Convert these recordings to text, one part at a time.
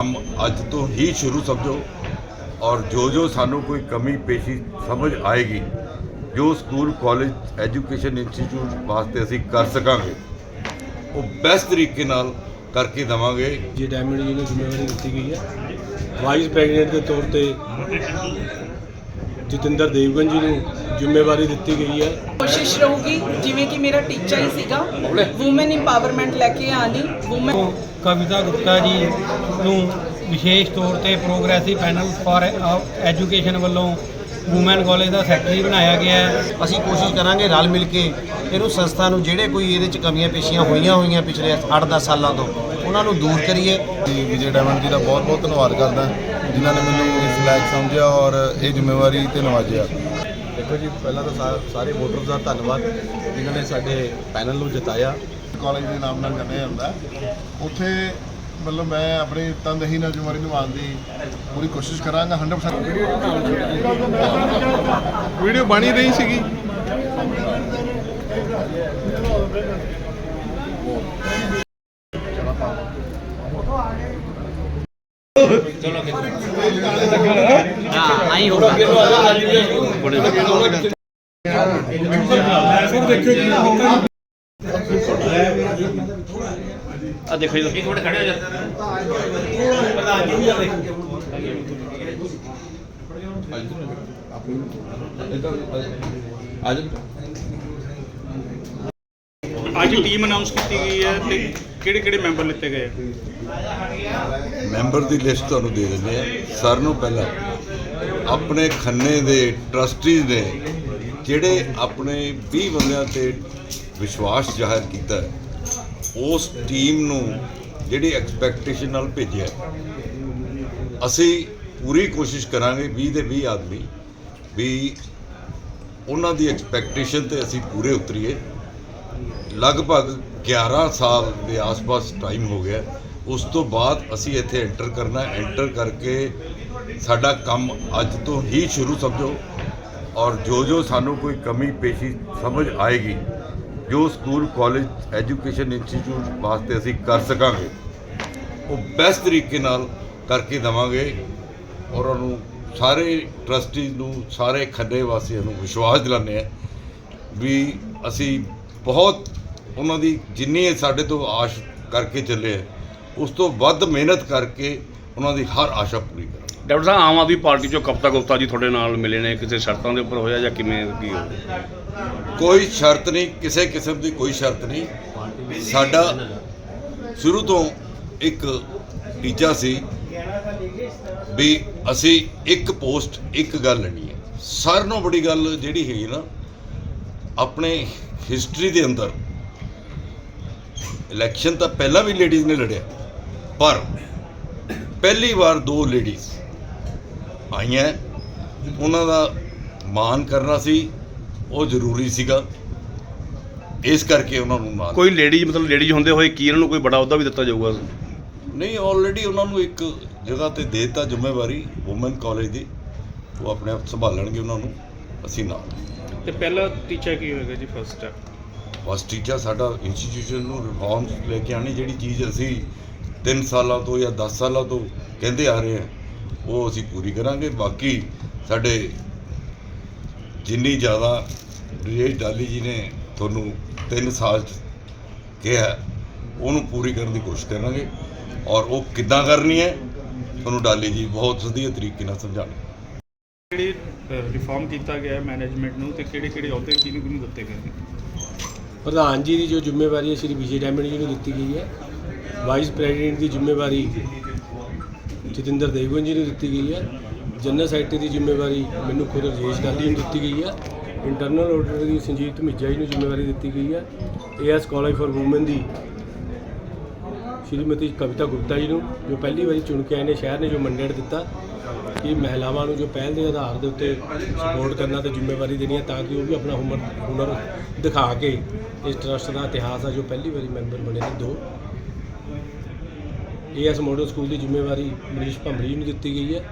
ਕੰਮ ਅੱਜ ਤੋਂ ਹੀ ਸ਼ੁਰੂ ਸਮਝੋ ਔਰ ਜੋ ਜੋ ਸਾਨੂੰ ਕੋਈ ਕਮੀ ਪੇਸ਼ੀ ਸਮਝ ਆਏਗੀ ਜੋ ਸਕੂਲ ਕਾਲਜ ਐਜੂਕੇਸ਼ਨ ਇੰਸਟੀਚਿਊਟ ਵਾਸਤੇ ਅਸੀਂ ਕਰ ਸਕਾਂਗੇ ਉਹ ਬੈਸਟ ਤਰੀਕੇ ਨਾਲ ਕਰਕੇ ਦਵਾਂਗੇ। ਜੀ ਡਾਇਮੰਡ ਜੀ ਨੂੰ ਜ਼ਿੰਮੇਵਾਰੀ ਦਿੱਤੀ ਗਈ ਹੈ ਵਾਈਸ ਪ੍ਰੈਜ਼ੀਡੈਂਟ ਦੇ ਤੌਰ ਤੇ ਜਤਿੰਦਰ ਦੇਵਗਨ ਜੀ ਨੂੰ ਜ਼ਿੰਮੇਵਾਰੀ ਦਿੱਤੀ ਗਈ ਹੈ। ਕੋਸ਼ਿਸ਼ ਰਹੂਗੀ ਜਿਵੇਂ ਕਿ ਮੇਰਾ ਟੀਚਾ ਹੀ ਸੀਗਾ। ਔਮਨ ਇੰਪਾਵਰਮੈਂਟ ਲੈ ਕੇ ਆਣੀ ਔਮਨ ਕਵਿਤਾ ਗੁਪਤਾ ਜੀ ਨੂੰ ਵਿਸ਼ੇਸ਼ ਤੌਰ ਤੇ ਪ੍ਰੋਗਰੈਸਿਵ ਪੈਨਲ ਫਾਰ ਐਜੂਕੇਸ਼ਨ ਵੱਲੋਂ ਵੂਮਨ ਕਾਲਜ ਦਾ ਸੈਕਟਰੀ ਬਣਾਇਆ ਗਿਆ ਹੈ। ਅਸੀਂ ਕੋਸ਼ਿਸ਼ ਕਰਾਂਗੇ ਰਲ ਮਿਲ ਕੇ ਇਹਨੂੰ ਸੰਸਥਾ ਨੂੰ ਜਿਹੜੇ ਕੋਈ ਇਹਦੇ ਚ ਕਮੀਆਂ ਪੇਸ਼ੀਆਂ ਹੋਈਆਂ ਹੋਈਆਂ ਪਿਛਲੇ 8-10 ਸਾਲਾਂ ਤੋਂ ਉਹਨਾਂ ਨੂੰ ਦੂਰ ਕਰੀਏ। ਜੀ ਵਿਜੇ ਡਾਇਮੰਡ ਜੀ ਦਾ ਬਹੁਤ ਬਹੁਤ ਧੰਨਵਾਦ ਕਰਦਾ ਜਿਨ੍ਹਾਂ ਨੇ ਮੈਨੂੰ ਇਸ ਲਾਇਕ ਸਮਝਿਆ ਔਰ ਇਹ ਜ਼ਿੰਮੇਵਾਰੀ ਤੇ ਨਵਾਜਿਆ। ਦੇਖੋ ਜੀ ਪਹਿਲਾਂ ਤਾਂ ਸਾ- ਸਾਰੇ ਵੋਟਰਸ ਦਾ ਧੰਨਵਾਦ ਜਿਨ੍ਹਾਂ ਨੇ ਸਾਡੇ ਪੈਨਲ ਨੂੰ ਜਿਤਾਇਆ। ਕਾਲਜ ਦੇ ਨਾਮ ਨਾਲ ਜਾਣਿਆ ਜਾਂਦਾ ਉੱਥੇ ਮਤਲਬ ਮੈਂ ਆਪਣੀ ਤਨਦੇਹੀ ਨਾਲ ਜ਼ਿੰਮੇਵਾਰੀ ਨਿਭਾਉਣ ਦੀ ਪੂਰੀ ਕੋਸ਼ਿਸ਼ ਕਰਾਂਗਾ 100% ਵੀਡੀਓ ਬਣੀ ਰਹੀ ਸੀਗੀ। ਅੱਜ ਟੀਮ ਅਨਾਉਂਸ ਕੀਤੀ ਗਈ ਹੈ ਤੇ ਕਿਹੜੇ ਕਿਹੜੇ ਮੈਂਬਰ ਲਿੱਤੇ ਗਏ ਆ? ਮੈਂਬਰ ਦੀ ਲਿਸਟ ਤੁਹਾਨੂੰ ਦੇ ਦਿੰਦੇ ਆ ਸਰ ਨੂੰ ਪਹਿਲਾਂ ਆਪਣੇ ਖੰਨੇ ਦੇ ਟਰਸਟੀਜ਼ ਨੇ ਜਿਹੜੇ ਆਪਣੇ 20 ਬੰਦਿਆਂ ਤੇ ਵਿਸ਼ਵਾਸ ਜ਼ਾਹਿਰ ਕੀਤਾ ਹੈ, ਉਸ ਟੀਮ ਨੂੰ ਜਿਹੜੀ ਐਕਸਪੈਕਟੇਸ਼ਨ ਨਾਲ ਭੇਜਿਆ ਅਸੀਂ ਪੂਰੀ ਕੋਸ਼ਿਸ਼ ਕਰਾਂਗੇ 20 ਦੇ 20 ਆਦਮੀ ਵੀ ਉਹਨਾਂ ਦੀ ਐਕਸਪੈਕਟੇਸ਼ਨ ਤੇ ਅਸੀਂ ਪੂਰੇ ਉਤਰੀਏ। ਲਗਭਗ 11 ਸਾਲ ਦੇ ਆਸ-ਪਾਸ ਟਾਈਮ ਹੋ ਗਿਆ। ਉਸ ਤੋਂ ਬਾਅਦ ਅਸੀਂ ਇੱਥੇ ਐਂਟਰ ਕਰਨਾ ਐਂਟਰ ਕਰਕੇ ਸਾਡਾ ਕੰਮ ਅੱਜ ਤੋਂ ਹੀ ਸ਼ੁਰੂ ਸਮਝੋ। ਔਰ ਜੋ ਜੋ ਸਾਨੂੰ ਕੋਈ ਕਮੀ, ਪੇਸ਼ੀ ਸਮਝ ਆਏਗੀ ਜੋ ਸਕੂਲ, ਕਾਲਜ, ਐਜੂਕੇਸ਼ਨ ਇੰਸਟੀਚਿਊਟ ਵਾਸਤੇ ਅਸੀਂ ਕਰ ਸਕਾਂਗੇ, ਉਹ ਬੈਸਟ ਤਰੀਕੇ ਨਾਲ ਕਰਕੇ ਦਵਾਂਗੇ ਔਰ ਉਹਨੂੰ ਸਾਰੇ ਟਰਸਟੀਜ਼ ਨੂੰ, ਸਾਰੇ ਖੱਡੇ ਵਾਸੀਆਂ ਨੂੰ ਵਿਸ਼ਵਾਸ ਦਿਲਾਉਂਦੇ ਆ ਵੀ ਅਸੀਂ ਬਹੁਤ ਉਹਨਾਂ ਦੀ ਜਿੰਨੀ ਸਾਡੇ ਤੋਂ ਆਸ਼ ਕਰਕੇ ਚੱਲੇ ਆ, ਉਸ ਤੋਂ ਵੱਧ ਮਿਹਨਤ ਕਰਕੇ ਉਹਨਾਂ ਦੀ ਹਰ ਆਸ਼ਾ ਪੂਰੀ ਕਰਾਂਗੇ। ਡਾਕਟਰ ਸਾਹਿਬ, ਆਮ ਆਦਮੀ ਪਾਰਟੀ ਚੋਂ ਕਪਤਾ ਗੁਪਤਾ ਜੀ ਤੁਹਾਡੇ ਨਾਲ ਮਿਲੇ ਨੇ, ਕਿਸੇ ਸ਼ਰਤਾਂ ਦੇ ਉੱਪਰ ਹੋਇਆ ਜਾਂ ਕਿਵੇਂ, ਕੀ ਹੋਇਆ ਕੋਈ ਸ਼ਰਤ ਨਹੀਂ, ਕਿਸੇ ਕਿਸਮ ਦੀ ਕੋਈ ਸ਼ਰਤ ਨਹੀਂ। ਸਾਡਾ ਸ਼ੁਰੂ ਤੋਂ ਇੱਕ ਟੀਚਾ ਸੀ ਵੀ ਅਸੀਂ ਇੱਕ ਪੋਸਟ, ਇੱਕ ਗੱਲ ਲੈਣੀ ਹੈ। ਸਾਰਿਆਂ ਨਾਲੋਂ ਬੜੀ ਗੱਲ ਜਿਹੜੀ ਹੈਗੀ ਨਾ, ਆਪਣੇ ਹਿਸਟਰੀ ਦੇ ਅੰਦਰ, ਇਲੈਕਸ਼ਨ ਤਾਂ ਪਹਿਲਾਂ ਵੀ ਲੇਡੀਜ਼ ਨੇ ਲੜਿਆ, ਪਰ ਪਹਿਲੀ ਵਾਰ ਦੋ ਲੇਡੀਜ਼ ਆਈਆਂ। ਉਹਨਾਂ ਦਾ ਮਾਣ ਕਰਨਾ ਸੀ ਉਹ ਜ਼ਰੂਰੀ ਸੀਗਾ। ਇਸ ਕਰਕੇ ਉਹਨਾਂ ਨੂੰ ਨਾਲ ਕੋਈ ਲੇਡੀਜ਼ ਮਤਲਬ ਲੇਡੀਜ਼ ਹੁੰਦੇ ਹੋਏ ਕੀ ਇਹਨਾਂ ਨੂੰ ਕੋਈ ਬੜਾ ਅਹੁਦਾ ਵੀ ਦਿੱਤਾ ਜਾਊਗਾ? ਨਹੀਂ ਆਲਰੇਡੀ ਉਹਨਾਂ ਨੂੰ ਇੱਕ ਜਗ੍ਹਾ ਤੇ ਦੇ ਦਿੱਤਾ ਜ਼ਿੰਮੇਵਾਰੀ ਔਮਨ ਕਾਲਜ ਦੀ। ਉਹ ਆਪਣੇ ਆਪ ਸੰਭਾਲਣਗੇ ਉਹਨਾਂ ਨੂੰ। ਅਸੀਂ ਨਾਲ। ਤੇ ਪਹਿਲਾ ਟੀਚਾ ਕੀ ਹੋਏਗਾ ਜੀ ਫਸਟ ਬਸ ਟੀਚਾ ਸਾਡਾ ਇੰਸਟੀਚਿਊਸ਼ਨ ਨੂੰ ਰਿਫਾਰਮਸ ਲੈ ਕੇ ਆਣੀ ਜਿਹੜੀ ਚੀਜ਼ ਅਸੀਂ 3 ਸਾਲਾਂ ਤੋਂ ਜਾਂ 10 ਸਾਲਾਂ ਤੋਂ ਕਹਿੰਦੇ ਆ ਰਹੇ ਹਾਂ ਉਹ ਅਸੀਂ ਪੂਰੀ ਕਰਾਂਗੇ। ਬਾਕੀ ਸਾਡੇ ਜਿੰਨੀ ਜ਼ਿਆਦਾ ਬ੍ਰਿਜੇਸ਼ ਡਾਲੀ ਜੀ ਨੇ ਤੁਹਾਨੂੰ 3 ਸਾਲ 'ਚ ਕਿਹਾ ਉਹਨੂੰ ਪੂਰੀ ਕਰਨ ਦੀ ਕੋਸ਼ਿਸ਼ ਕਰਾਂਗੇ ਔਰ ਉਹ ਕਿੱਦਾਂ ਕਰਨੀ ਹੈ ਤੁਹਾਨੂੰ ਡਾਲੀ ਜੀ ਬਹੁਤ ਵਧੀਆ ਤਰੀਕੇ ਨਾਲ ਸਮਝਾਉਣਗੇ। ਕਿਹੜੀ ਰਿਫਾਰਮ ਕੀਤਾ ਗਿਆ ਹੈ ਮੈਨੇਜਮੈਂਟ ਨੂੰ ਤੇ ਕਿਹੜੇ ਕਿਹੜੇ ਅਹੁਦੇ ਕਿਹਨੂੰ ਕਿਹਨੂੰ ਦਿੱਤੇ ਗਏ ਨੇ? ਪ੍ਰਧਾਨ ਜੀ ਦੀ ਜੋ ਜ਼ਿੰਮੇਵਾਰੀ ਹੈ ਸ਼੍ਰੀ ਵਿਜੇ ਡਾਇਮੰਡ ਜੀ ਨੂੰ ਦਿੱਤੀ ਗਈ ਹੈ। ਵਾਈਸ ਪ੍ਰੈਜ਼ੀਡੈਂਟ ਦੀ ਜ਼ਿੰਮੇਵਾਰੀ ਜਤਿੰਦਰ ਦੇਵਗਨ ਜੀ ਨੂੰ ਦਿੱਤੀ ਗਈ ਹੈ। ਜਨਰਲ ਸੈਕਟਰੀ ਦੀ ਜ਼ਿੰਮੇਵਾਰੀ ਮੈਨੂੰ ਖੁਦ ਰਜੇਸ਼ ਗਾਂਧੀ ਨੂੰ ਦਿੱਤੀ ਗਈ ਹੈ ਇੰਟਰਨਲ ਆਡਿਟਰ ਦੀ ਸੰਜੀਤ ਧਮੀਜਾ ਜੀ ਨੂੰ ਜ਼ਿੰਮੇਵਾਰੀ ਦਿੱਤੀ ਗਈ ਹੈ ਏਐਸ ਕਾਲਜ ਫਾਰ ਔਮਨ ਦੀ ਸ਼੍ਰੀਮਤੀ ਕਵਿਤਾ ਗੁਪਤਾ ਜੀ ਨੂੰ, ਜੋ ਪਹਿਲੀ ਵਾਰੀ ਚੁਣ ਕੇ ਆਏ ਨੇ ਸ਼ਹਿਰ ਨੇ, ਜੋ ਮੰਡੇਟ ਦਿੱਤਾ, ਕਿ ਮਹਿਲਾਵਾਂ ਨੂੰ ਜੋ ਪਹਿਲ ਦੇ ਆਧਾਰ ਦੇ ਉੱਤੇ ਸਪੋਰਟ ਕਰਨਾ ਤੇ ਜ਼ਿੰਮੇਵਾਰੀ ਦੇਣੀ ਹੈ ਤਾਂ ਕਿ ਉਹ ਵੀ ਆਪਣਾ ਹੁਨਰ ਹੁਨਰ ਦਿਖਾ ਕੇ ਇਸ ਟਰਸਟ ਦਾ ਇਤਿਹਾਸ ਆ, ਜੋ ਪਹਿਲੀ ਵਾਰੀ ਮੈਂਬਰ ਬਣੇ ਨੇ ਦੋ। ਏਐਸ ਮਾਡਲ ਸਕੂਲ ਦੀ ਜ਼ਿੰਮੇਵਾਰੀ ਮਨੀਸ਼ ਭੰਬਲੀ ਨੂੰ ਦਿੱਤੀ ਗਈ ਹੈ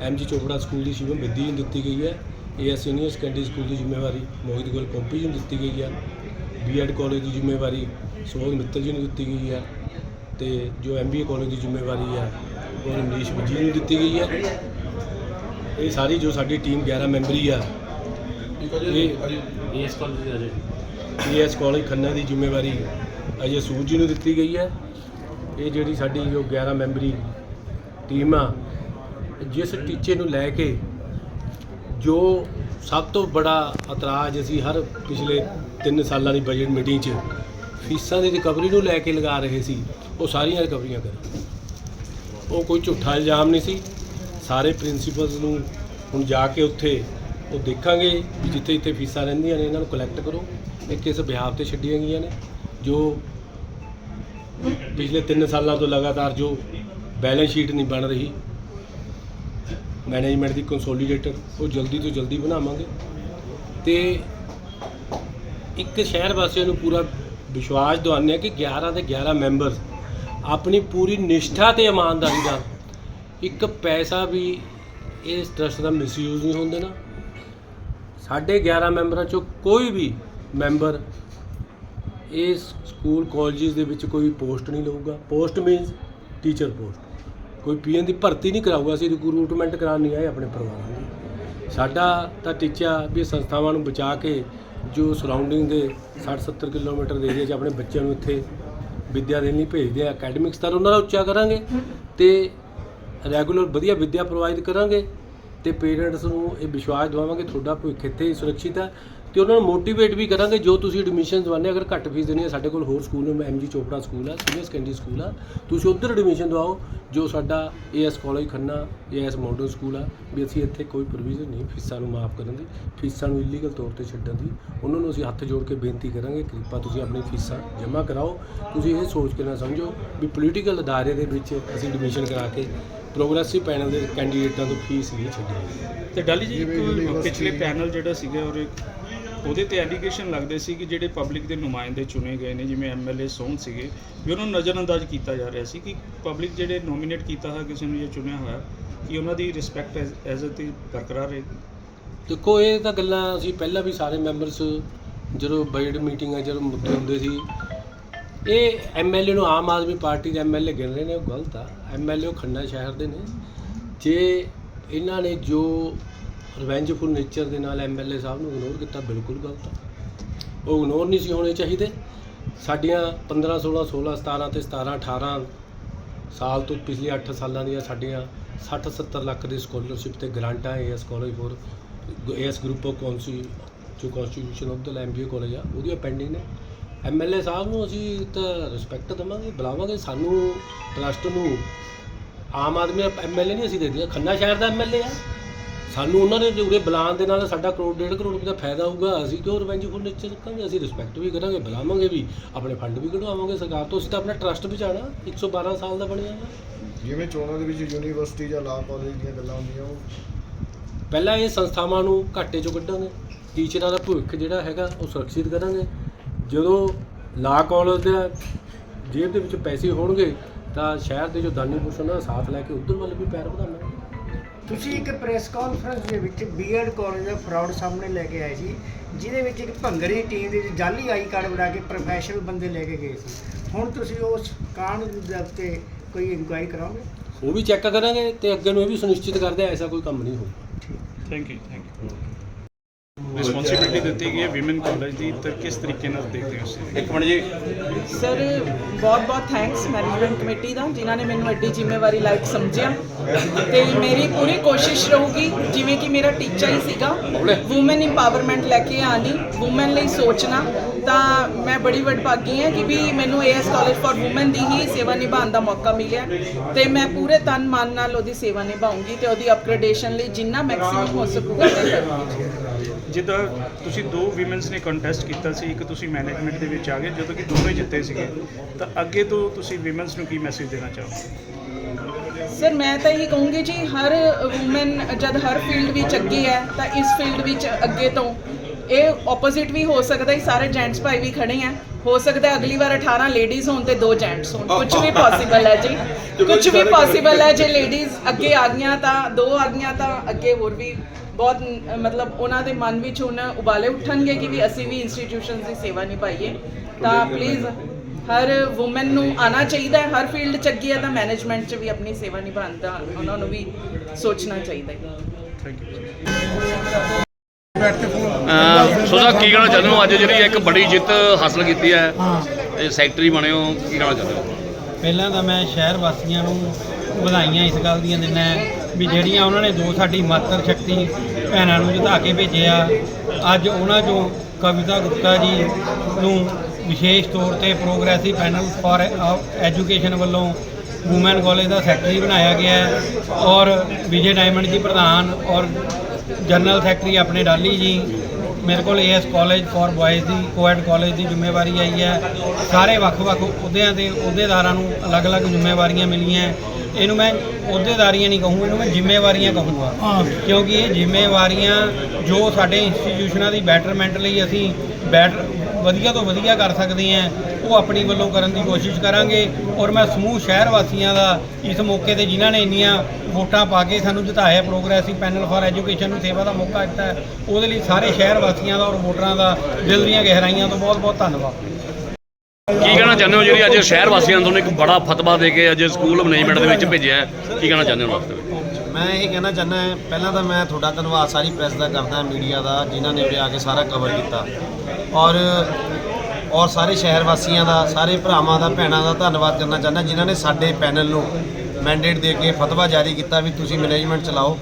ਐਮਜੀ ਚੋਪੜਾ ਸਕੂਲ ਦੀ ਸ਼ਿਵਮ ਬਿੱਦੀ ਨੂੰ ਦਿੱਤੀ ਗਈ ਹੈ। A S senior secondary school ਦੀ ਜ਼ਿੰਮੇਵਾਰੀ ਮੋਹਿਤ ਗੁਲ ਕੰਪੀ ਨੂੰ ਦਿੱਤੀ ਗਈ ਹੈ। ਬੀਐਡ ਕਾਲਜ ਦੀ ਜ਼ਿੰਮੇਵਾਰੀ ਸੋਹਣ ਮਿੱਤਲ ਜੀ ਨੂੰ ਦਿੱਤੀ ਗਈ ਹੈ ਤੇ ਜੋ ਐਮਬੀਏ ਕਾਲਜ ਦੀ ਜ਼ਿੰਮੇਵਾਰੀ ਹੈ ਔਰ ਇੰਗਲਿਸ਼ ਜੀ ਨੂੰ ਦਿੱਤੀ ਗਈ ਹੈ। ਇਹ ਸਾਰੀ ਜੋ ਸਾਡੀ ਟੀਮ 11 ਮੈਂਬਰੀ ਆ ਇਹ ਇਸ ਕਾਲਜ ਇਸ ਕਾਲਜ ਖੰਨਾ ਦੀ ਜ਼ਿੰਮੇਵਾਰੀ ਅਜੇ ਸੂਰ ਜੀ ਨੂੰ ਦਿੱਤੀ ਗਈ ਹੈ। ਇਹ ਜਿਹੜੀ ਸਾਡੀ ਜੋ 11 ਮੈਂਬਰੀ ਟੀਮ ਆ ਜਿਸ ਟੀਚੇ ਨੂੰ ਲੈ ਕੇ ਜੋ ਸਭ ਤੋਂ ਬੜਾ ਇਤਰਾਜ਼ ਅਸੀਂ ਹਰ ਪਿਛਲੇ 3 ਸਾਲਾਂ ਦੀ ਬਜਟ ਮੀਟਿੰਗ 'ਚ ਫੀਸਾਂ ਦੀ ਰਿਕਵਰੀ ਨੂੰ ਲੈ ਕੇ ਲਗਾ ਰਹੇ ਸੀ, ਉਹ ਸਾਰੀਆਂ ਰਿਕਵਰੀਆਂ ਕਰਾਂ। ਉਹ ਕੋਈ ਝੂਠਾ ਇਲਜ਼ਾਮ ਨਹੀਂ ਸੀ। ਸਾਰੇ ਪ੍ਰਿੰਸੀਪਲਸ ਨੂੰ ਹੁਣ ਜਾ ਕੇ ਉੱਥੇ ਉਹ ਦੇਖਾਂਗੇ ਵੀ ਜਿੱਥੇ ਜਿੱਥੇ ਫੀਸਾਂ ਰਹਿੰਦੀਆਂ ਨੇ, ਇਹਨਾਂ ਨੂੰ ਕਲੈਕਟ ਕਰੋ। ਇਹ ਕਿਸ ਬਿਹਾਰ ਤੇ ਛੱਡੀਆਂ ਗਈਆਂ ਨੇ, ਜੋ ਪਿਛਲੇ 3 ਸਾਲਾਂ ਤੋਂ ਲਗਾਤਾਰ ਜੋ ਬੈਲੈਂਸ ਸ਼ੀਟ ਨਹੀਂ ਬਣ ਰਹੀ ਮੈਨੇਜਮੈਂਟ ਦੀ ਕੰਸੋਲੀਡੇਟਰ ਉਹ ਜਲਦੀ ਤੋਂ ਜਲਦੀ ਬਣਾਵਾਂਗੇ। ਤੇ ਇੱਕ ਸ਼ਹਿਰ ਵਾਸੀਆਂ ਨੂੰ ਪੂਰਾ ਵਿਸ਼ਵਾਸ ਦਿਵਾਉਂਦੇ ਹਾਂ ਕਿ 11 ਦੇ 11 ਮੈਂਬਰ ਆਪਣੀ ਪੂਰੀ ਨਿਸ਼ਠਾ ਤੇ ਇਮਾਨਦਾਰੀ ਨਾਲ ਇੱਕ ਪੈਸਾ ਵੀ ਇਸ ਟਰਸਟ ਦਾ ਮਿਸਯੂਜ਼ ਨਹੀਂ ਹੋਣ ਦੇਣਾ ਸਾਡੇ 11 ਮੈਂਬਰਾਂ ਚੋਂ ਕੋਈ ਵੀ ਮੈਂਬਰ ਇਸ ਸਕੂਲ ਕਾਲਜਸ ਦੇ ਵਿੱਚ ਕੋਈ ਪੋਸਟ ਨਹੀਂ ਲਊਗਾ। ਪੋਸਟ ਮੀਨਸ ਟੀਚਰ ਪੋਸਟ ਕੋਈ ਪੀਐਨ ਦੀ ਭਰਤੀ ਨਹੀਂ ਕਰਾਊਗਾ, ਅਸੀਂ ਰਿਕਰੂਟਮੈਂਟ ਕਰਾਉਣ ਨਹੀਂ ਆਏ ਆਪਣੇ ਪਰਿਵਾਰਾਂ ਦੀ। ਸਾਡਾ ਤਾਂ ਟੀਚਾ ਵੀ ਸੰਸਥਾਵਾਂ ਨੂੰ ਬਚਾ ਕੇ ਜੋ ਸਰਾਊਂਡਿੰਗ ਦੇ 60 70 ਕਿਲੋਮੀਟਰ ਦੇ ਏਰੀਆ 'ਚ ਆਪਣੇ ਬੱਚਿਆਂ ਨੂੰ ਇੱਥੇ ਵਿੱਦਿਆ ਦੇਣ ਲਈ ਭੇਜਦੇ ਆ ਅਕੈਡਮਿਕ ਸਤਰ ਉਹਨਾਂ ਦਾ ਉੱਚਾ ਕਰਾਂਗੇ ਤੇ ਰੈਗੂਲਰ ਵਧੀਆ ਵਿੱਦਿਆ ਪ੍ਰੋਵਾਈਡ ਕਰਾਂਗੇ ਤੇ ਪੇਰੈਂਟਸ ਨੂੰ ਇਹ ਵਿਸ਼ਵਾਸ ਦਿਵਾਵਾਂਗੇ, ਤੁਹਾਡਾ ਭਵਿੱਖ ਇੱਥੇ ਸੁਰੱਖਿਅਤ ਹੈ। ਤੇ ਉਹਨਾਂ ਨੂੰ ਮੋਟੀਵੇਟ ਵੀ ਕਰਾਂਗੇ ਜੋ ਤੁਸੀਂ ਐਡਮਿਸ਼ਨ ਦਵਾਉਂਦੇ ਅਗਰ ਘੱਟ ਫੀਸ ਦੇਣੀ ਹੈ ਸਾਡੇ ਕੋਲ ਹੋਰ ਸਕੂਲ ਨੇ ਐਮਜੀ ਚੋਪੜਾ ਸਕੂਲ ਆ ਸੀਨੀਅਰ ਸੈਕੰਡਰੀ ਸਕੂਲ ਆ। ਤੁਸੀਂ ਉੱਧਰ ਐਡਮਿਸ਼ਨ ਦਵਾਓ ਜੋ ਸਾਡਾ A S college Khanna A S modern school ਆ ਵੀ ਅਸੀਂ ਇੱਥੇ ਕੋਈ ਪ੍ਰੋਵੀਜ਼ਨ ਨਹੀਂ ਫੀਸਾਂ ਨੂੰ ਮਾਫ ਕਰਨ ਦੀ ਫੀਸਾਂ ਨੂੰ ਇਲੀਗਲ ਤੌਰ ਤੇ ਛੱਡਣ ਦੀ। ਉਹਨਾਂ ਨੂੰ ਅਸੀਂ ਹੱਥ ਜੋੜ ਕੇ ਬੇਨਤੀ ਕਰਾਂਗੇ ਕਿਰਪਾ ਤੁਸੀਂ ਆਪਣੀ ਫੀਸਾਂ ਜਮ੍ਹਾਂ ਕਰਾਓ। ਤੁਸੀਂ ਇਹ ਸੋਚ ਕੇ ਨਾ ਸਮਝੋ ਵੀ ਪੋਲੀਟੀਕਲ ਅਦਾਰੇ ਦੇ ਵਿੱਚ ਅਸੀਂ ਐਡਮਿਸ਼ਨ ਕਰਾ ਕੇ ਪ੍ਰੋਗਰੈਸਿਵ ਪੈਨਲ ਦੇ ਕੈਂਡੀਡੇਟਾਂ ਤੋਂ ਫੀਸ ਨਹੀਂ ਛੱਡਾਂਗੇ ਤੇ ਡਾਲੀ ਜੀ ਇੱਕ ਪਿਛਲੇ ਪੈਨਲ ਜਿਹੜਾ ਸੀਗਾ ਔਰ ਉਹਦੇ ਤੇ ਐਲੀਗੇਸ਼ਨ ਲੱਗਦੇ ਸੀ ਕਿ ਜਿਹੜੇ ਪਬਲਿਕ ਦੇ ਨੁਮਾਇੰਦੇ ਚੁਣੇ ਗਏ ਨੇ, ਜਿਵੇਂ ਐਮਐਲਏ ਸੋਹਣ ਸੀਗੇ, ਵੀ ਉਹਨਾਂ ਨੂੰ ਨਜ਼ਰਅੰਦਾਜ਼ ਕੀਤਾ ਜਾ ਰਿਹਾ ਸੀ ਕਿ ਪਬਲਿਕ ਜਿਹੜੇ ਨੋਮੀਨੇਟ ਕੀਤਾ ਹੋਇਆ ਕਿਸੇ ਨੂੰ ਜਾਂ ਚੁਣਿਆ ਹੋਇਆ, ਕਿ ਉਹਨਾਂ ਦੀ ਰਿਸਪੈਕਟ ਐਜ਼ ਅ ਬਰਕਰਾਰ ਰਹੇ। ਦੇਖੋ, ਇਹ ਤਾਂ ਗੱਲਾਂ ਅਸੀਂ ਪਹਿਲਾਂ ਵੀ ਸਾਰੇ ਮੈਂਬਰਸ ਜਦੋਂ ਬਜਟ ਮੀਟਿੰਗਾਂ ਜਦੋਂ ਮੁੱਦੇ ਹੁੰਦੇ ਸੀ, ਇਹ ਐਮਐਲਏ ਨੂੰ ਆਮ ਆਦਮੀ ਪਾਰਟੀ ਦੇ ਐਮਐਲਏ ਗਿਣ ਰਹੇ ਨੇ, ਉਹ ਗਲਤ ਆ। ਐਮਐਲਏ ਖੰਨਾ ਸ਼ਹਿਰ ਦੇ ਨੇ। ਜੇ ਇਹਨਾਂ ਨੇ ਜੋ ਰਿਵੈਂਜਫੁਲ ਨੇਚਰ ਦੇ ਨਾਲ ਐਮਐਲਏ ਸਾਹਿਬ ਨੂੰ ਇਗਨੋਰ ਕੀਤਾ, ਬਿਲਕੁਲ ਗਲਤ ਆ। ਉਹ ਇਗਨੋਰ ਨਹੀਂ ਸੀ ਹੋਣੇ ਚਾਹੀਦੇ। ਸਾਡੀਆਂ 15 16 16 17 ਤੇ 17 18 ਸਾਲ ਤੋਂ ਪਿਛਲੇ 8 ਸਾਲਾਂ ਦੀਆਂ ਸਾਡੀਆਂ 60 70 ਲੱਖ ਦੀ ਸਕਾਲਰਸ਼ਿਪ ਤੇ ਗ੍ਰਾਂਟਾਂ A S college for A S group of ਕੌਂਸੀ ਜੋ ਕਨਸਟੀਟਿਊਸ਼ਨ ਆਫ ਦਾ ਐਮਬੀਏ ਕਾਲਜ ਆ, ਉਹਦੀਆਂ ਪੈਂਡਿੰਗ ਨੇ। ਐਮਐਲਏ ਸਾਹਿਬ ਨੂੰ ਅਸੀਂ ਤਾਂ ਰਿਸਪੈਕਟ ਦੇਵਾਂਗੇ, ਬੁਲਾਵਾਂਗੇ। ਸਾਨੂੰ ਟਰਸਟ ਨੂੰ ਆਮ ਆਦਮੀ ਐਮਐਲਏ ਨਹੀਂ ਅਸੀਂ ਦੇ ਦਿਆ ਖੰਨਾ ਸ਼ਹਿਰ ਦਾ ਐਮਐਲਏ ਆ। ਸਾਨੂੰ ਉਹਨਾਂ ਦੇ ਉਰੇ ਬੁਲਾਉਣ ਦੇ ਨਾਲ ਸਾਡਾ ਕਰੋੜ ਡੇਢ ਕਰੋੜ ਰੁਪਏ ਦਾ ਫਾਇਦਾ ਹੋਊਗਾ। ਅਸੀਂ ਕਿਉਂ ਰਿਵੈਂਜਫੁਲ ਨੇਚਰ ਰੱਖਾਂਗੇ ਅਸੀਂ ਰਿਸਪੈਕਟ ਵੀ ਕਰਾਂਗੇ ਬੁਲਾਵਾਂਗੇ ਵੀ ਆਪਣੇ ਫੰਡ ਵੀ ਕਢਵਾਵਾਂਗੇ ਸਰਕਾਰ ਤੋਂ। ਅਸੀਂ ਤਾਂ ਆਪਣਾ ਟਰਸਟ ਬਚਾਉਣਾ 112 ਸਾਲ ਦਾ ਬਣਿਆ ਹੈ ਜਿਵੇਂ ਚੋਣਾਂ ਦੇ ਵਿੱਚ ਯੂਨੀਵਰਸਿਟੀ ਜਾਂ ਲਾਅ ਕਾਲਜ ਦੀਆਂ ਗੱਲਾਂ ਹੁੰਦੀਆਂ ਉਹ ਪਹਿਲਾਂ ਇਹ ਸੰਸਥਾਵਾਂ ਨੂੰ ਘਾਟੇ ਚੋਂ ਕੱਢਾਂਗੇ ਟੀਚਰਾਂ ਦਾ ਭਵਿੱਖ ਜਿਹੜਾ ਹੈਗਾ ਉਹ ਸੁਰੱਖਿਅਤ ਕਰਾਂਗੇ। ਜਦੋਂ ਲਾ ਕਾਲਜ ਦੇ ਜੇਬ ਦੇ ਵਿੱਚ ਪੈਸੇ ਹੋਣਗੇ ਤਾਂ ਸ਼ਹਿਰ ਦੇ ਜੋ ਦਾਨੀ ਪੁਰਸ਼ ਉਹਨਾਂ ਦਾ ਸਾਥ ਲੈ ਕੇ ਉਧਰ ਵੱਲ ਵੀ ਪੈਰ ਵਧਾਵਾਂਗੇ। ਤੁਸੀਂ ਇੱਕ ਪ੍ਰੈਸ ਕਾਨਫਰੰਸ ਦੇ ਵਿੱਚ ਬੀਐਡ ਕਾਲਜ ਦਾ ਫਰਾਡ ਸਾਹਮਣੇ ਲੈ ਕੇ ਆਏ ਸੀ ਜਿਹਦੇ ਵਿੱਚ ਇੱਕ ਭੰਗਰੀ ਟੀਮ ਦੇ ਵਿੱਚ ਜਾਲੀ ਆਈ ਕਾਰਡ ਬਣਾ ਕੇ ਪ੍ਰੋਫੈਸ਼ਨਲ ਬੰਦੇ ਲੈ ਕੇ ਗਏ ਸੀ। ਹੁਣ ਤੁਸੀਂ ਉਸ ਕਾਂਡ ਦੇ ਉੱਤੇ ਕੋਈ ਇਨਕੁਆਇਰੀ ਕਰਾਓਗੇ? ਉਹ ਵੀ ਚੈੱਕ ਕਰਾਂਗੇ ਤੇ ਅੱਗੇ ਨੂੰ ਇਹ ਵੀ ਸੁਨਿਸ਼ਚਿਤ ਕਰਦੇ ਆ ਐਸਾ ਕੋਈ ਕੰਮ ਨਹੀਂ ਹੋਊਗਾ। Thank you thank you responsibility ਦਿੱਤੀ ਗਈ ਹੈ ਵਿਮਨ ਕਾਲਜ ਦੀ ਤਾਂ ਕਿਸ ਤਰੀਕੇ ਨਾਲ ਦੇਖਦੇ ਹੋ ਤੁਸੀਂ? ਇੱਕ ਮਿੰਟ ਜੀ। ਸਰ ਬਹੁਤ ਬਹੁਤ ਥੈਂਕਸ ਮੈਨੇਜਮੈਂਟ ਕਮੇਟੀ ਦਾ ਜਿਨ੍ਹਾਂ ਨੇ ਮੈਨੂੰ ਐਡੀ ਜ਼ਿੰਮੇਵਾਰੀ ਲਾਇਕ ਸਮਝਿਆ। ਤੇ ਮੇਰੀ ਪੂਰੀ ਕੋਸ਼ਿਸ਼ ਰਹੂਗੀ ਜਿਵੇਂ ਕਿ ਮੇਰਾ ਟੀਚਾ ਹੀ ਸੀਗਾ ਔਮਨ ਇੰਪਾਵਰਮੈਂਟ ਲੈ ਕੇ ਆਣੀ ਔਮਨ ਲਈ ਸੋਚਣਾ ਤਾਂ ਮੈਂ ਬੜੀ ਵਡਭਾਗੀ ਹਾਂ ਕਿ ਵੀ ਮੈਨੂੰ A S college for women ਦੀ ਹੀ ਸੇਵਾ ਨਿਭਾਉਣ ਦਾ ਮੌਕਾ ਮਿਲਿਆ। ਤੇ ਮੈਂ ਪੂਰੇ ਤਨ ਮਨ ਨਾਲ ਉਹਦੀ ਸੇਵਾ ਨਿਭਾਉਂਗੀ ਤੇ ਉਹਦੀ ਅਪਗ੍ਰੇਡੇਸ਼ਨ ਲਈ ਜਿੰਨਾ ਮੈਕਸਿਮਮ ਹੋ ਸਕੂਗਾ ਮੈਂ ਕਰੂੰਗੀ ਜਿੱਦਾਂ ਤੁਸੀਂ ਦੋ ਵਿਮਨਸ ਨੇ ਕੰਟੈਸਟ ਕੀਤਾ ਸੀ ਇੱਕ ਤੁਸੀਂ ਮੈਨੇਜਮੈਂਟ ਦੇ ਵਿੱਚ ਆ ਗਏ ਜਦੋਂ ਕਿ ਦੋਵੇਂ ਜਿੱਤੇ ਸੀਗੇ ਤਾਂ ਅੱਗੇ ਤੋਂ ਤੁਸੀਂ ਵਿਮਨਸ ਨੂੰ ਕੀ ਮੈਸੇਜ ਦੇਣਾ ਚਾਹੋਗੇ? ਸਰ ਮੈਂ ਤਾਂ ਇਹੀ ਕਹੂੰਗੀ ਜੀ ਹਰ ਔਮਨ ਜਦ ਹਰ ਫੀਲਡ ਵਿੱਚ ਅੱਗੇ ਹੈ ਤਾਂ ਇਸ ਫੀਲਡ ਵਿੱਚ ਅੱਗੇ ਤੋਂ ਇਹ ਆਪੋਜ਼ਿਟ ਵੀ ਹੋ ਸਕਦਾ ਹੈ ਸਾਰੇ ਜੈਂਟਸ ਭਾਈ ਵੀ ਖੜੇ ਆ ਹੋ ਸਕਦਾ ਹੈ ਅਗਲੀ ਵਾਰ 18 ਲੇਡੀਜ਼ ਹੋਣ ਤੇ ਦੋ ਜੈਂਟਸ ਹੋਣ। ਕੁਝ ਵੀ ਪੋਸੀਬਲ ਹੈ ਜੀ। ਕੁਝ ਵੀ ਪੋਸੀਬਲ ਹੈ ਜੇ ਲੇਡੀਜ਼ ਅੱਗੇ ਆ ਗਈਆਂ ਤਾਂ ਦੋ ਆ ਗਈਆਂ ਤਾਂ ਅੱਗੇ ਹੋਰ ਵੀ ਬਹੁਤ ਮਤਲਬ ਉਹਨਾਂ ਦੇ ਮਨ ਵਿੱਚ ਹੁਣ ਉਬਾਲੇ ਉੱਠਣਗੇ ਕਿ ਵੀ ਅਸੀਂ ਵੀ ਇੰਸਟੀਟਿਊਸ਼ਨਸ ਦੀ ਸੇਵਾ ਨਿਭਾਈਏ। ਤਾਂ ਪਲੀਜ਼ ਹਰ ਔਮਨ ਨੂੰ ਆਣਾ ਚਾਹੀਦਾ ਹੈ ਹਰ ਫੀਲਡ ਚ ਅੱਗੇ ਹੈ ਤਾਂ ਮੈਨੇਜਮੈਂਟ ਚ ਵੀ ਆਪਣੀ ਸੇਵਾ ਨਿਭਾਉਣ ਦਾ ਉਹਨਾਂ ਨੂੰ ਵੀ ਸੋਚਣਾ ਚਾਹੀਦਾ ਹੈ। ਸੋਦਾ ਕੀ ਕਹਿਣਾ ਚਾਹੁੰਦੇ ਹੋ? ਅੱਜ ਜਿਹੜੀ ਇੱਕ ਬੜੀ ਜਿੱਤ ਹਾਸਲ ਕੀਤੀ ਹੈ ਇਹ ਸੈਕਟਰੀ ਬਣੇ ਹੋ ਕੀ ਕਹਿਣਾ ਚਾਹੁੰਦੇ ਹੋ? ਪਹਿਲਾਂ ਤਾਂ ਮੈਂ ਸ਼ਹਿਰ ਵਾਸੀਆਂ ਨੂੰ ਵਧਾਈਆਂ ਇਸ ਗੱਲ ਦੀਆਂ ਦਿੰਦਾ ਵੀ ਜਿਹੜੀਆਂ ਉਹਨਾਂ ਨੇ ਦੋ ਸਾਡੀ ਮਾਤਰ ਸ਼ਕਤੀ ਭੈਣਾਂ ਨੂੰ ਜਿਤਾ ਕੇ ਭੇਜਿਆ ਅੱਜ ਉਹਨਾਂ ਚੋਂ ਕਵਿਤਾ ਗੁਪਤਾ ਜੀ ਨੂੰ ਵਿਸ਼ੇਸ਼ ਤੌਰ ਤੇ ਪ੍ਰੋਗਰੈਸਿਵ ਪੈਨਲ ਫਾਰ ਐਜੂਕੇਸ਼ਨ ਵੱਲੋਂ ਵੂਮਨ ਕਾਲਜ ਦਾ ਸੈਕਟਰੀ ਬਣਾਇਆ ਗਿਆ ਹੈ। ਔਰ ਵਿਜੇ ਡਾਇਮੰਡ ਜੀ ਪ੍ਰਧਾਨ ਔਰ ਜਨਰਲ ਸੈਕਟਰੀ ਆਪਣੇ ਡਾਲੀ ਜੀ ਮੇਰੇ ਕੋਲ A S college for boys the coed college ਦੀ ਜ਼ਿੰਮੇਵਾਰੀ ਆਈ ਹੈ। ਸਾਰੇ ਵੱਖ-ਵੱਖ ਅਹੁਦਿਆਂ ਦੇ ਅਹੁਦੇਦਾਰਾਂ ਨੂੰ ਅਲੱਗ-ਅਲੱਗ ਜ਼ਿੰਮੇਵਾਰੀਆਂ ਮਿਲੀਆਂ ਇਹਨੂੰ ਮੈਂ ਅਹੁਦੇਦਾਰੀਆਂ ਨਹੀਂ ਕਹੂੰ ਇਹਨੂੰ ਮੈਂ ਜ਼ਿੰਮੇਵਾਰੀਆਂ ਕਹੂੰਗਾ ਕਿਉਂਕਿ ਇਹ ਜ਼ਿੰਮੇਵਾਰੀਆਂ ਜੋ ਸਾਡੇ ਇੰਸਟੀਟਿਊਸ਼ਨਾਂ ਦੀ ਬੈਟਰਮੈਂਟ ਲਈ ਅਸੀਂ ਬੈਟਰ ਵਧੀਆ ਤੋਂ ਵਧੀਆ ਕਰ ਸਕਦੇ ਹਾਂ ਉਹ ਆਪਣੀ ਵੱਲੋਂ ਕਰਨ ਦੀ ਕੋਸ਼ਿਸ਼ ਕਰਾਂਗੇ। ਔਰ ਮੈਂ ਸਮੂਹ ਸ਼ਹਿਰ ਵਾਸੀਆਂ ਦਾ ਇਸ ਮੌਕੇ ਤੇ ਜਿਨ੍ਹਾਂ ਨੇ ਇੰਨੀਆਂ ਵੋਟਾਂ ਪਾ ਕੇ ਸਾਨੂੰ ਜਿਤਾਇਆ ਪ੍ਰੋਗਰੈਸਿਵ ਪੈਨਲ ਫਾਰ ਐਜੂਕੇਸ਼ਨ ਨੂੰ ਸੇਵਾ ਦਾ ਮੌਕਾ ਦਿੱਤਾ ਉਹਦੇ ਲਈ ਸਾਰੇ ਸ਼ਹਿਰ ਵਾਸੀਆਂ ਦਾ ਔਰ ਵੋਟਰਾਂ ਦਾ ਦਿਲ ਦੀਆਂ ਗਹਿਰਾਈਆਂ ਤੋਂ ਬਹੁਤ-ਬਹੁਤ ਧੰਨਵਾਦ। ਕੀ ਕਹਿਣਾ ਚਾਹੁੰਦੇ ਹੋ ਜਿਹੜੀ ਅੱਜ ਸ਼ਹਿਰ ਵਾਸੀਆਂ ਨੇ ਤੁਹਾਨੂੰ ਇੱਕ ਬੜਾ ਫਤਵਾ ਦੇ ਕੇ ਅੱਜ ਸਕੂਲ ਮੈਨੇਜਮੈਂਟ ਦੇ ਵਿੱਚ ਭੇਜਿਆ ਕੀ ਕਹਿਣਾ ਚਾਹੁੰਦੇ ਹੋ? ਵਾਸਤੇ ਮੈਂ ਇਹ ਕਹਿਣਾ ਚਾਹੁੰਦਾ ਪਹਿਲਾਂ ਤਾਂ ਮੈਂ ਤੁਹਾਡਾ ਧੰਨਵਾਦ ਸਾਰੀ ਪ੍ਰੈਸ ਦਾ ਕਰਦਾ ਮੀਡੀਆ ਦਾ, ਜਿਨ੍ਹਾਂ ਨੇ ਉਰੇ ਆ ਕੇ ਸਾਰਾ ਕਵਰ ਕੀਤਾ। ਔਰ ਔਰ ਸਾਰੇ ਸ਼ਹਿਰ ਵਾਸੀਆਂ ਦਾ, ਸਾਰੇ ਭਰਾਵਾਂ ਦਾ, ਭੈਣਾਂ ਦਾ ਧੰਨਵਾਦ ਕਰਨਾ ਚਾਹੁੰਦਾ, ਜਿਨ੍ਹਾਂ ਨੇ ਸਾਡੇ ਪੈਨਲ ਨੂੰ ਮੈਂਡੇਟ ਦੇ ਕੇ ਫਤਵਾ ਜਾਰੀ ਕੀਤਾ ਵੀ ਤੁਸੀਂ ਮੈਨੇਜਮੈਂਟ ਚਲਾਓ।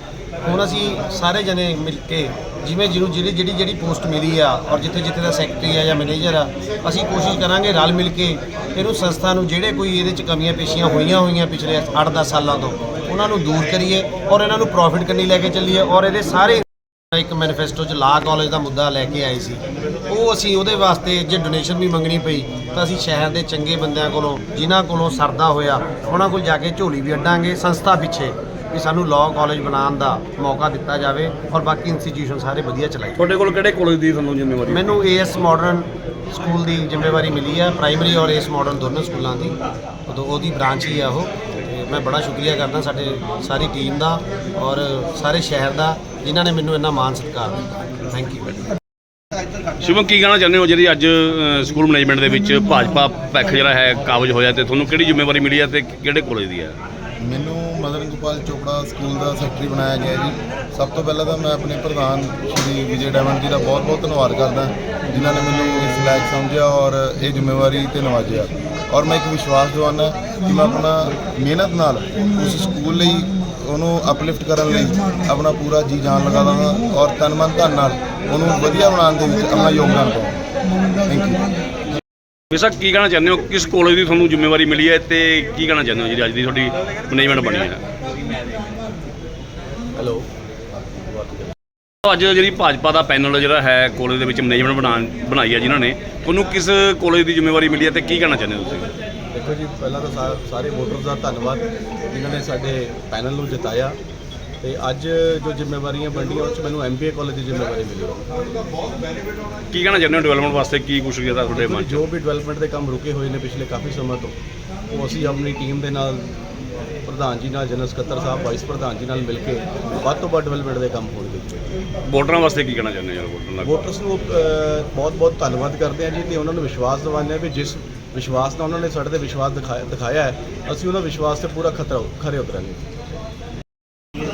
ਹੁਣ ਅਸੀਂ ਸਾਰੇ ਜਣੇ ਮਿਲ ਕੇ, ਜਿਵੇਂ ਜਿਹਨੂੰ ਜਿਹੜੀ ਜਿਹੜੀ ਜਿਹੜੀ ਪੋਸਟ ਮਿਲੀ ਆ, ਔਰ ਜਿੱਥੇ ਜਿੱਥੇ ਦਾ ਸੈਕਟਰੀ ਆ ਜਾਂ ਮੈਨੇਜਰ ਆ, ਅਸੀਂ ਕੋਸ਼ਿਸ਼ ਕਰਾਂਗੇ ਰਲ ਮਿਲ ਕੇ ਇਹਨੂੰ ਸੰਸਥਾ ਨੂੰ ਜਿਹੜੇ ਕੋਈ ਇਹਦੇ ਚ ਕਮੀਆਂ ਪੇਸ਼ੀਆਂ ਹੋਈਆਂ ਹੋਈਆਂ ਪਿਛਲੇ 8-10 ਸਾਲਾਂ ਤੋਂ ਉਹਨਾਂ ਨੂੰ ਦੂਰ ਕਰੀਏ ਔਰ ਇਹਨਾਂ ਨੂੰ ਪ੍ਰੋਫਿਟ ਕਰਨੀ ਲੈ ਕੇ ਚੱਲੀਏ ਔਰ ਇਹਦੇ ਸਾਰੇ ਇੱਕ ਮੈਨੀਫੈਸਟੋ ਚ ਲਾ ਕਾਲਜ ਦਾ ਮੁੱਦਾ ਲੈ ਕੇ ਆਏ ਸੀ। ਉਹ ਅਸੀਂ ਉਹਦੇ ਵਾਸਤੇ ਜੇ ਡੋਨੇਸ਼ਨ ਵੀ ਮੰਗਣੀ ਪਈ ਤਾਂ ਅਸੀਂ ਸ਼ਹਿਰ ਦੇ ਚੰਗੇ ਬੰਦਿਆਂ ਕੋਲੋਂ ਜਿਨ੍ਹਾਂ ਕੋਲੋਂ ਸਰਦਾ ਹੋਇਆ ਉਹਨਾਂ ਕੋਲ ਜਾ ਕੇ ਝੋਲੀ ਵੀ ਅੱਡਾਂਗੇ ਸੰਸਥਾ ਪਿੱਛੇ ਵੀ ਸਾਨੂੰ ਲਾਅ ਕਾਲਜ ਬਣਾਉਣ ਦਾ ਮੌਕਾ ਦਿੱਤਾ ਜਾਵੇ ਔਰ ਬਾਕੀ ਇੰਸਟੀਟਿਊਸ਼ਨ ਸਾਰੇ ਵਧੀਆ ਚਲਾਈ ਤੁਹਾਡੇ ਕੋਲ ਕਿਹੜੇ ਕਾਲਜ ਦੀ ਤੁਹਾਨੂੰ ਜ਼ਿੰਮੇਵਾਰੀ? ਮੈਨੂੰ ਏਐਸ ਮਾਡਰਨ ਸਕੂਲ ਦੀ ਜ਼ਿੰਮੇਵਾਰੀ ਮਿਲੀ ਹੈ ਪ੍ਰਾਇਮਰੀ ਔਰ ਏਐਸ ਮਾਡਰਨ ਦੋਨੋਂ ਸਕੂਲਾਂ ਦੀ। ਉਦੋਂ ਉਹਦੀ ਬ੍ਰਾਂਚ ਹੀ ਆ ਉਹ। ਤੇ ਮੈਂ ਬੜਾ ਸ਼ੁਕਰੀਆ ਕਰਦਾ ਸਾਡੇ ਸਾਰੀ ਟੀਮ ਦਾ ਔਰ ਸਾਰੇ ਸ਼ਹਿਰ ਦਾ ਜਿਨ੍ਹਾਂ ਨੇ ਮੈਨੂੰ ਇੰਨਾ ਮਾਣ ਸਤਿਕਾਰ ਦਿੱਤਾ। ਥੈਂਕ ਯੂ ਸ਼ਿਵਮ ਕੀ ਕਹਿਣਾ ਚਾਹੁੰਦੇ ਹੋ ਜਿਹੜੀ ਅੱਜ ਸਕੂਲ ਮੈਨੇਜਮੈਂਟ ਦੇ ਵਿੱਚ ਭਾਜਪਾ ਪੱਖ ਜਿਹੜਾ ਹੈ ਕਾਬਜ ਹੋਇਆ ਤੇ ਤੁਹਾਨੂੰ ਕਿਹੜੀ ਜ਼ਿੰਮੇਵਾਰੀ ਮਿਲੀ ਹੈ ਤੇ ਕਿਹੜੇ ਕਾਲਜ ਦੀ ਹੈ? ਮੈਨੂੰ ਮਦਨ ਗੋਪਾਲ ਚੋਪੜਾ ਸਕੂਲ ਦਾ ਸੈਕਟਰੀ ਬਣਾਇਆ ਗਿਆ ਜੀ। ਸਭ ਤੋਂ ਪਹਿਲਾਂ ਤਾਂ ਮੈਂ ਆਪਣੇ ਪ੍ਰਧਾਨ ਸ਼੍ਰੀ ਵਿਜੇ ਡਾਇਮੰਡ ਜੀ ਦਾ ਬਹੁਤ-ਬਹੁਤ ਧੰਨਵਾਦ ਕਰਦਾ ਜਿਨ੍ਹਾਂ ਨੇ ਮੈਨੂੰ ਇਸ ਲਾਇਕ ਸਮਝਿਆ ਔਰ ਇਹ ਜ਼ਿੰਮੇਵਾਰੀ ਤੇ ਨਵਾਜਿਆ। ਔਰ ਮੈਂ ਇੱਕ ਵਿਸ਼ਵਾਸ ਦਿਵਾਨਾ ਕਿ ਮੈਂ ਆਪਣਾ ਮਿਹਨਤ ਨਾਲ ਉਸ ਸਕੂਲ ਲਈ ਉਹਨੂੰ ਅਪਲਿਫਟ ਕਰਨ ਲਈ ਆਪਣਾ ਪੂਰਾ ਜੀ ਜਾਨ ਲਗਾ ਦਾਂਗਾ ਔਰ ਤਨ ਮਨ ਧਨ ਨਾਲ ਉਹਨੂੰ ਵਧੀਆ ਬਣਾਉਣ ਦੇ ਵਿੱਚ ਆਪਣਾ ਯੋਗਦਾਨ ਪਾਵਾਂਗਾ। ਥੈਂਕ ਯੂ ਬੇਸ਼ੱਕ ਕੀ ਕਹਿਣਾ ਚਾਹੁੰਦੇ ਹੋ? ਕਿਸ ਕਾਲਜ ਦੀ ਤੁਹਾਨੂੰ ਜ਼ਿੰਮੇਵਾਰੀ ਮਿਲੀ ਹੈ ਤੇ ਕੀ ਕਹਿਣਾ ਚਾਹੁੰਦੇ ਹੋ ਜਿਹੜੀ ਅੱਜ ਦੀ ਤੁਹਾਡੀ ਮੈਨੇਜਮੈਂਟ ਬਣੀ ਹੈ। ਹੈਲੋ ਅੱਜ ਜਿਹੜੀ ਭਾਜਪਾ ਦਾ ਪੈਨਲ ਜਿਹੜਾ ਹੈ ਕਾਲਜ ਦੇ ਵਿੱਚ ਮੈਨੇਜਮੈਂਟ ਬਣਾਉਣ ਬਣਾਈ ਹੈ ਜਿਨ੍ਹਾਂ ਨੇ ਤੁਹਾਨੂੰ ਕਿਸ ਕਾਲਜ ਦੀ ਜ਼ਿੰਮੇਵਾਰੀ ਮਿਲੀ ਹੈ ਤੇ ਕੀ ਕਹਿਣਾ ਚਾਹੁੰਦੇ ਹੋ ਤੁਸੀਂ? ਦੇਖੋ ਜੀ ਪਹਿਲਾਂ ਤਾਂ ਸਾ- ਸਾਰੇ ਵੋਟਰਸ ਦਾ ਧੰਨਵਾਦ ਜਿਨ੍ਹਾਂ ਨੇ ਸਾਡੇ ਪੈਨਲ ਨੂੰ ਜਿਤਾਇਆ ਤੇ ਅੱਜ ਜੋ ਜ਼ਿੰਮੇਵਾਰੀਆਂ ਬਣੀਆਂ ਉਹ 'ਚ ਮੈਨੂੰ ਐਮਬੀਏ ਕਾਲਜ ਦੀ ਜ਼ਿੰਮੇਵਾਰੀ ਮਿਲੀ ਕੀ ਕਹਿਣਾ ਚਾਹੁੰਦੇ ਹੋ ਡਿਵੈਲਪਮੈਂਟ ਵਾਸਤੇ? ਕੀ ਕੁਛ ਕੀਤਾ ਤੁਹਾਡੇ ਮਨ 'ਚ? ਜੋ ਵੀ ਡਿਵੈਲਪਮੈਂਟ ਦੇ ਕੰਮ ਰੁਕੇ ਹੋਏ ਨੇ ਪਿਛਲੇ ਕਾਫੀ ਸਮਾਂ ਤੋਂ ਉਹ ਅਸੀਂ ਆਪਣੀ ਟੀਮ ਦੇ ਨਾਲ ਪ੍ਰਧਾਨ ਜੀ ਨਾਲ ਜਨਰਲ ਸਕੱਤਰ ਸਾਹਿਬ ਵਾਈਸ ਪ੍ਰਧਾਨ ਜੀ ਨਾਲ ਮਿਲ ਕੇ ਵੱਧ ਤੋਂ ਵੱਧ ਡਿਵੈਲਪਮੈਂਟ ਦੇ ਕੰਮ ਹੋਣਗੇ। ਵੋਟਰਾਂ ਵਾਸਤੇ ਕੀ ਕਹਿਣਾ ਚਾਹੁੰਦੇ ਹੋ ਵੋਟਰਾਂ ਦਾ? ਵੋਟਰਸ ਨੂੰ ਬਹੁਤ ਬਹੁਤ ਧੰਨਵਾਦ ਕਰਦੇ ਹਾਂ ਜੀ ਤੇ ਉਹਨਾਂ ਨੂੰ ਵਿਸ਼ਵਾਸ ਦਿਵਾਉਂਦੇ ਹਾਂ ਵੀ ਜਿਸ ਵਿਸ਼ਵਾਸ ਨਾਲ ਉਹਨਾਂ ਨੇ ਸਾਡੇ ਤੇ ਵਿਸ਼ਵਾਸ ਦਿਖਾਇਆ ਹੈ ਅਸੀਂ ਉਹਨਾਂ ਵਿਸ਼ਵਾਸ ਤੇ ਪੂਰਾ ਖਤਰਾ ਖਰੇ ਉਤਰਾਂਗੇ।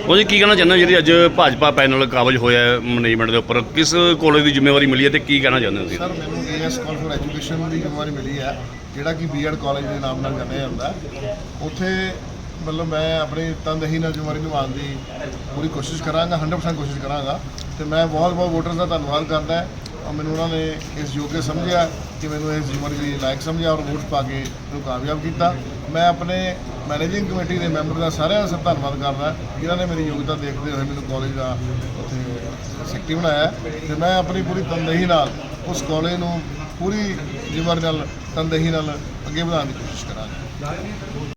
ਉਹ ਜੀ ਕੀ ਕਹਿਣਾ ਚਾਹੁੰਦੇ ਹੋ ਜਿਹੜੀ ਅੱਜ ਭਾਜਪਾ ਪੈਨਲ ਕਾਬਜ ਹੋਇਆ ਮੈਨੇਜਮੈਂਟ ਦੇ ਉੱਪਰ? ਕਿਸ ਕਾਲਜ ਦੀ ਜ਼ਿੰਮੇਵਾਰੀ ਮਿਲੀ ਹੈ ਤੇ ਕੀ ਕਹਿਣਾ ਚਾਹੁੰਦੇ ਹੋ ਤੁਸੀਂ? ਸਰ ਮੈਨੂੰ ਏਐਸ ਕਾਲ ਫॉर ਐਜੂਕੇਸ਼ਨ ਦੀ ਜ਼ਿੰਮੇਵਾਰੀ ਮਿਲੀ ਹੈ ਜਿਹੜਾ ਕਿ ਬੀਐਡ ਕਾਲਜ ਦੇ ਨਾਮ ਨਾਲ ਜਾਣਿਆ ਜਾਂਦਾ। ਉੱਥੇ ਮਤਲਬ ਮੈਂ ਆਪਣੀ ਤਨਦੇਹੀ ਨਾਲ ਜ਼ਿੰਮੇਵਾਰੀ ਨਿਭਾਉਣ ਦੀ ਪੂਰੀ ਕੋਸ਼ਿਸ਼ ਕਰਾਂਗਾ 100% ਕੋਸ਼ਿਸ਼ ਕਰਾਂਗਾ। ਤੇ ਮੈਂ ਬਹੁਤ ਬਹੁਤ ਵੋਟਰਸ ਦਾ ਧੰਨਵਾਦ ਕਰਦਾ ਹਾਂ। ਔਰ ਮੈਨੂੰ ਉਹਨਾਂ ਨੇ ਇਸ ਯੋਗ ਸਮਝਿਆ ਕਿ ਮੈਨੂੰ ਇਸ ਜ਼ਿੰਮੇਵਾਰੀ ਲਈ ਲਾਇਕ ਸਮਝਿਆ ਔਰ ਵੋਟ ਪਾ ਕੇ ਮੈਨੂੰ ਕਾਮਯਾਬ ਕੀਤਾ। ਮੈਂ ਆਪਣੇ ਮੈਨੇਜਿੰਗ ਕਮੇਟੀ ਦੇ ਮੈਂਬਰ ਦਾ ਸਾਰਿਆਂ ਦਾ ਧੰਨਵਾਦ ਕਰਦਾ ਜਿਨ੍ਹਾਂ ਨੇ ਮੇਰੀ ਯੋਗਤਾ ਦੇਖਦੇ ਹੋਏ ਮੈਨੂੰ ਕਾਲਜ ਦਾ ਉੱਥੇ ਸੈਕਟਰੀ ਬਣਾਇਆ। ਤੇ ਮੈਂ ਆਪਣੀ ਪੂਰੀ ਤਨਦੇਹੀ ਨਾਲ ਉਸ ਕਾਲਜ ਨੂੰ ਪੂਰੀ ਜ਼ਿੰਮੇਵਾਰੀ ਨਾਲ ਤਨਦੇਹੀ ਨਾਲ ਅੱਗੇ ਵਧਾਉਣ ਦੀ ਕੋਸ਼ਿਸ਼ ਕਰਾਂਗਾ।